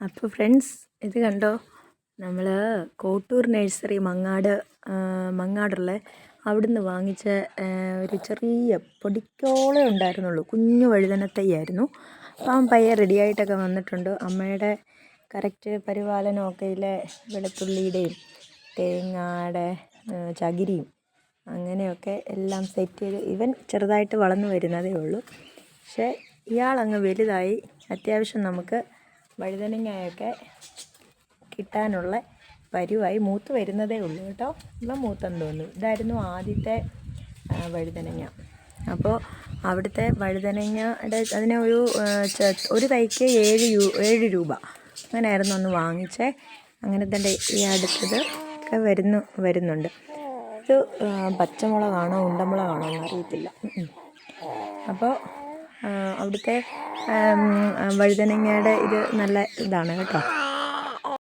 അപ്പോൾ ഫ്രണ്ട്സ് ഇത് കണ്ടോ? നമ്മൾ കോട്ടൂർ നഴ്സറി മങ്ങാട് മങ്ങാടുള്ള അവിടുന്ന് വാങ്ങിച്ച ഒരു ചെറിയ പൊടിക്കോളേ ഉണ്ടായിരുന്നുള്ളൂ. കുഞ്ഞു വഴുതനത്തൈയായിരുന്നു അപ്പം പയ്യെ റെഡിയായിട്ടൊക്കെ വന്നിട്ടുണ്ട്. അമ്മയുടെ കറക്റ്റ് പരിപാലനമൊക്കെ ഇതിലെ വെളുത്തുള്ളിയുടെയും തേങ്ങയുടെ ചകിരിയും അങ്ങനെയൊക്കെ എല്ലാം സെറ്റ് ചെയ്ത് ഇവൻ ചെറുതായിട്ട് വളർന്നു വരുന്നതേ ഉള്ളൂ. പക്ഷേ ഇയാളങ്ങ് വലുതായി അത്യാവശ്യം നമുക്ക് വഴുതനങ്ങയൊക്കെ കിട്ടാനുള്ള പരുവായി മൂത്ത് വരുന്നതേ ഉള്ളൂ കേട്ടോ. ഇവ മൂത്തെന്ന് തോന്നുന്നു ഇതായിരുന്നു ആദ്യത്തെ വഴുതനങ്ങ. അപ്പോൾ അവിടുത്തെ വഴുതനങ്ങയുടെ അതിനെ ഒരു ഒരു തൈക്ക് ഏഴ് യൂ ഏഴ് രൂപ. അങ്ങനെയായിരുന്നു ഒന്ന് വാങ്ങിച്ചേ. അങ്ങനെ തന്നെ ഈ അടുത്തത് ഒക്കെ വരുന്നു വരുന്നുണ്ട്. ഇത് പച്ചമുളകാണോ ഉണ്ടമുളകാണോ എന്നറിയത്തില്ല. അപ്പോൾ അവിടുത്തെ വഴുതനങ്ങയുടെ ഇത് നല്ല ഇതാണ് കേട്ടോ.